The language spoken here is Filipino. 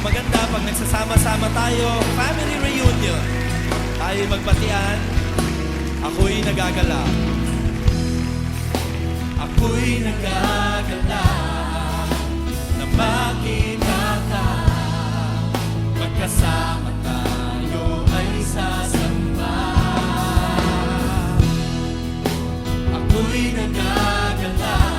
Maganda pag nagsasama-sama tayo family reunion. Tayo magbatian. Ako'y nagagala. Ako'y nagagala na makita ka. Magkasama tayo ay sasamba. Ako'y nagagala